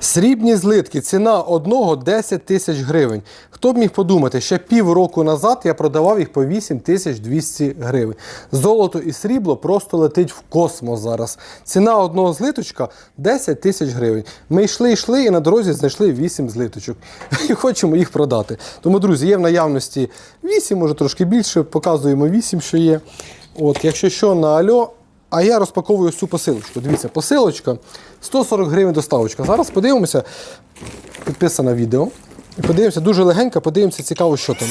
Срібні злитки, ціна одного 10 тисяч гривень. Хто б міг подумати, ще півроку назад я продавав їх по 8 тисяч 200 гривень. Золото і срібло просто летить в космос зараз. Ціна одного злиточка 10 тисяч гривень. Ми йшли, йшли і на дорозі знайшли 8 злиточок. І хочемо їх продати. Тому, друзі, є в наявності 8, може трошки більше, показуємо 8, що є. От, якщо що, на альо. А я розпаковую цю посилочку. Дивіться, посилочка 140 гривень доставочка. Зараз подивимося, підписане відео. І подивимося дуже легенько, подивимося, цікаво, що там.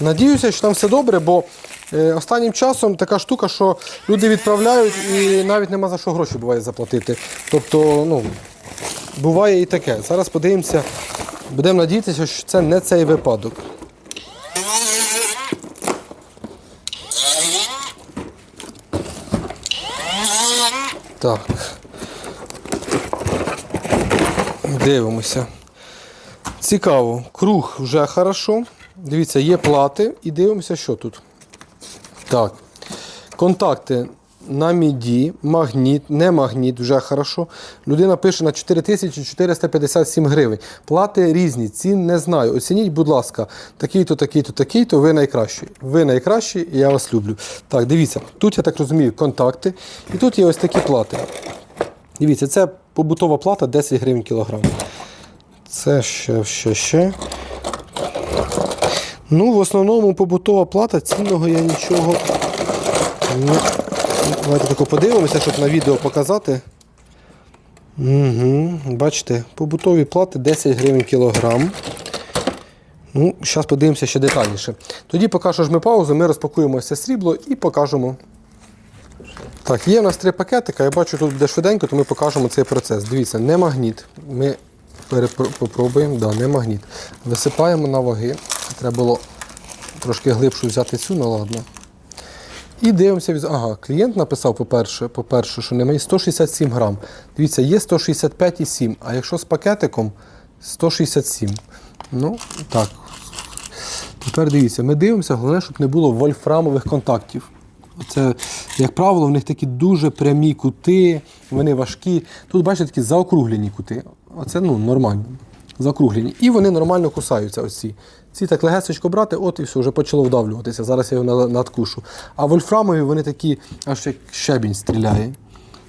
Надіюся, що там все добре, бо е, останнім часом така штука, що люди відправляють і навіть нема за що гроші буває заплатити. Тобто, ну, буває і таке. Зараз подивимося, будемо надіятися, що це не цей випадок. Так. Дивимося. Цікаво. Круг вже хорошо. Дивіться, є плати і дивимося, що тут. Так. Контакти на міді, магніт, не магніт, вже хорошо. Людина пише на 4457 гривень. Плати різні, цін не знаю. Оцініть, будь ласка, такий-то, такий-то, такий-то, ви найкращі. Ви найкращі, і я вас люблю. Так, дивіться, тут я так розумію, контакти. І тут є ось такі плати. Дивіться, це побутова плата 10 гривень кілограм. Це ще, ще, ще. Ну, в основному побутова плата, цінного я нічого не. Давайте тако подивимося, щоб на відео показати. Угу, Бачите, побутові плати 10 гривень кілограм. Ну, Зараз подивимося ще детальніше. Тоді, поки що жми паузу, ми розпакуємо це срібло і покажемо. Так, є в нас три пакетика. Я бачу, тут буде швиденько, то ми покажемо цей процес. Дивіться, не магніт. Ми попробуємо, да, не магніт. Висипаємо на ваги. Треба було трошки глибшу взяти цю, ну ладно. І дивимося, ага, клієнт написав, по-перше, по-перше, що немає 167 грам. Дивіться, є 165,7, а якщо з пакетиком 167. Ну, так. Тепер дивіться, ми дивимося, головне, щоб не було вольфрамових контактів. Це, як правило, в них такі дуже прямі кути, вони важкі. Тут, бачите, такі заокруглені кути. Оце ну, нормально. Заокруглені. І вони нормально кусаються. Оці. Ці так легесечко брати, от і все, вже почало вдавлюватися. Зараз я його надкушу. А вольфрамові вони такі, аж як щебінь стріляє.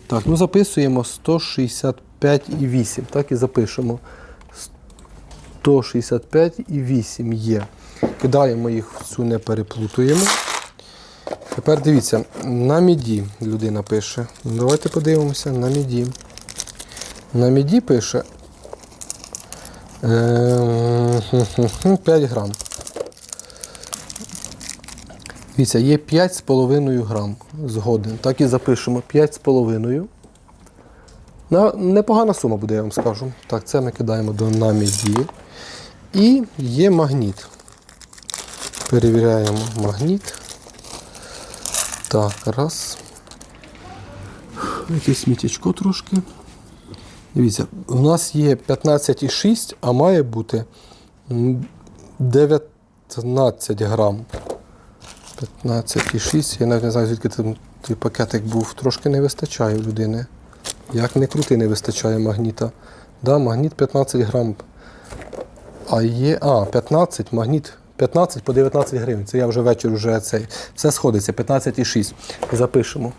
Так, ну записуємо 165,8. Так і запишемо. 165,8 є. Кидаємо їх в цю, не переплутуємо. Тепер дивіться, на міді людина пише. Давайте подивимося на міді. На міді пише 5 грам. Дивіться, є 5,5 грам. Згоден. Так і запишемо 5,5. Непогана сума буде, я вам скажу. Так, це ми кидаємо до на міді. І є магніт. Перевіряємо магніт. Так, раз. Якесь сміттячко трошки. Дивіться, у нас є 15,6, а має бути 19 грам. 15,6. Я навіть не знаю, звідки там той пакетик був. Трошки не вистачає у людини. Як не крути, не вистачає магніта. Да, магніт 15 грам. А є. А, 15, магніт 15 по 19 гривень. Це я вже вечір вже цей. Все сходиться. 15,6. Запишемо.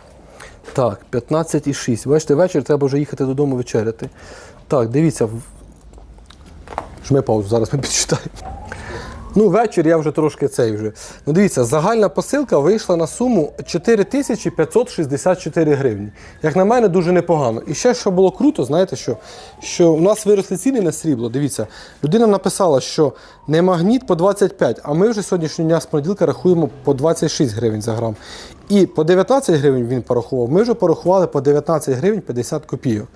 Так, 15,6. Бачите, вечір треба вже їхати додому вечеряти. Так, дивіться. Жми паузу, зараз ми підчитаємо. Ну, вечір я вже трошки цей вже. Ну, дивіться, загальна посилка вийшла на суму 4564 гривні. Як на мене, дуже непогано. І ще що було круто, знаєте, що, що у нас виросли ціни на срібло. Дивіться, людина написала, що не магніт по 25, а ми вже сьогоднішнього дня з понеділка рахуємо по 26 гривень за грам. І по 19 гривень він порахував. Ми вже порахували по 19 гривень 50 копійок.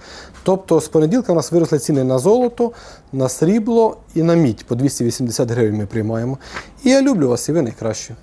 Тобто з понеділка у нас виросли ціни на золото, на срібло і на мідь. По 280 гривень ми приймаємо. І я люблю вас, і ви найкраще.